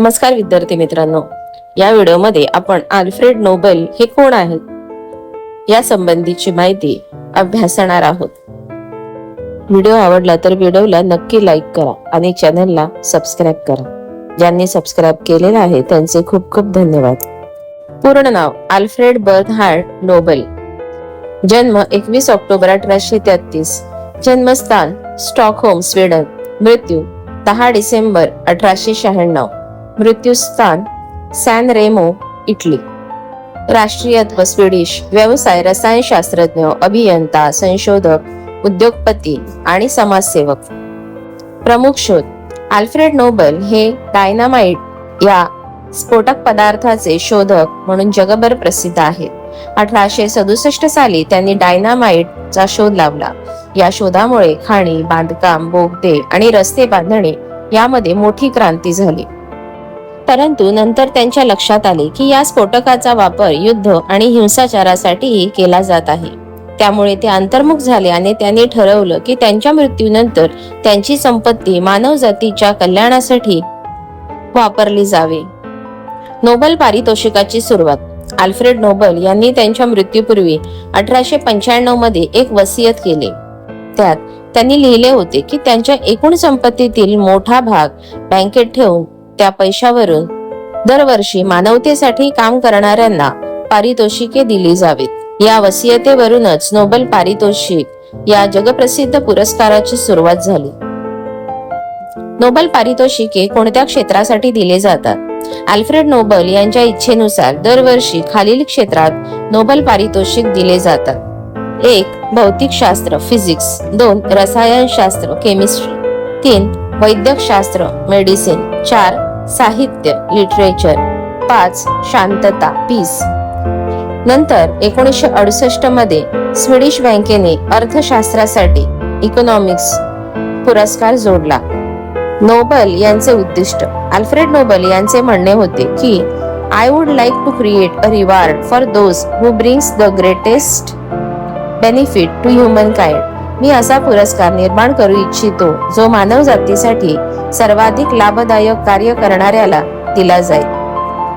नमस्कार विद्यार्थी मित्रांनो. या व्हिडिओमध्ये आपण आल्फ्रेड नोबेल हे कोण आहेत? या संबंधीची माहिती अभ्यासणार आहोत. व्हिडिओ आवडला तर व्हिडिओला नक्की लाईक करा आणि चॅनलला सबस्क्राईब करा. ज्यांनी सबस्क्राईब केलेलं आहे त्यांचे खूप खूप धन्यवाद. पूर्ण नाव आल्फ्रेड बर्नहार्ड नोबेल. जन्म एकवीस ऑक्टोबर अठराशे तेहतीस. जन्मस्थान स्टॉकहोम स्वीडन. मृत्यू दहा डिसेंबर अठराशे शहाण्णव. मृत्यूस्थान सॅन रेमो इटली. राष्ट्रीयत्व स्वीडिश व्यवसाय रसायनशास्त्रज्ञ अभियंता संशोधक उद्योगपती आणि समाजसेवक. प्रमुख शोध आल्फ्रेड नोबल हे डायनामाइट या स्फोटक पदार्थाचे शोधक म्हणून जगभर प्रसिद्ध आहेत. अठराशे सदुसष्ट साली त्यांनी डायनामाइटचा शोध लावला. या शोधामुळे खाणी बांधकाम बोगदे आणि रस्ते बांधणे यामध्ये मोठी क्रांती झाली. परंतु नंतर त्यांच्या लक्षात आले की या स्फोटकाचा वापर युद्ध आणि हिंसाचारासाठीही केला जात आहे. त्यामुळे ते अंतर्मुख झाले आणि त्यांनी ठरवलं की त्यांच्या मृत्यूनंतर त्यांची संपत्ती मानवजातीच्या कल्याणासाठी वापरली जावी. नोबल पारितोषिकाची सुरुवात. आल्फ्रेड नोबल यांनी त्यांच्या मृत्यूपूर्वी अठराशे पंच्याण्णवमध्ये एक वसियत केली. त्यात त्यांनी लिहिले होते की त्यांच्या एकूण संपत्तीतील मोठा भाग बँकेत ठेवून त्या पैशावरून दरवर्षी मानवतेसाठी काम करणाऱ्यांना पारितोषिके दिली जावीत. या वसियतेवरूनच नोबेल पारितोषिक या जगप्रसिद्ध पुरस्काराची सुरुवात झाली. नोबेल पारितोषिके कोणत्या क्षेत्रासाठी दिले जातात? अल्फ्रेड नोबल यांच्या इच्छेनुसार दरवर्षी खालील क्षेत्रात नोबेल पारितोषिक दिले जातात. एक भौतिकशास्त्र फिजिक्स. दोन रसायनशास्त्र केमिस्ट्री. तीन वैद्यकशास्त्र मेडिसिन. चार साहित्य लिटरेचर पाच शांतता पीस नंतर एकोणीसशे अडुसष्टमध्ये स्वीडिश बँकेने अर्थशास्त्रासाठी इकॉनॉमिक्स पुरस्कार जोडला. नोबल यांचे उद्दिष्ट. अल्फ्रेड नोबल यांचे म्हणणे होते की I would like to create a reward for those who brings the greatest benefit to humankind मी असा पुरस्कार निर्माण करू इच्छितो जो मानव जातीसाठी सर्वाधिक लाभदायक कार्य करणाऱ्याला दिला जाईल.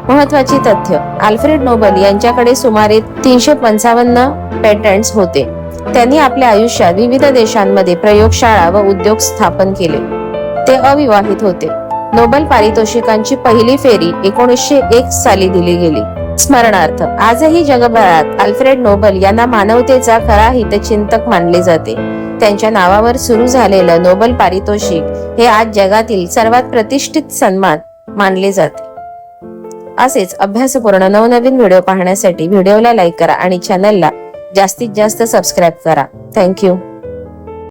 महत्वाची तथ्य अल्फ्रेड नोबल यांच्याकडे सुमारे तीनशे पंचावन्न पेटंट्स होते. त्यांनी आपल्या आयुष्यात विविध देशांमध्ये प्रयोगशाळा व उद्योग स्थापन केले. ते अविवाहित होते. नोबल पारितोषिकांची पहिली फेरी एकोणीसशे एक साली दिली गेली. स्मरणार्थ आजही जगभरात अल्फ्रेड नोबल यांना मानवतेचा खरा हितचिंतक मानले जाते. त्यांच्या नावावर सुरू झालेलं नोबल पारितोषिक हे आज जगातील सर्वात प्रतिष्ठित सन्मान मानले जाते. असेच अभ्यासपूर्ण नवनवीन व्हिडिओ पाहण्यासाठी व्हिडिओला लाईक करा आणि चॅनलला जास्तीत जास्त सबस्क्राईब करा. थँक्यू.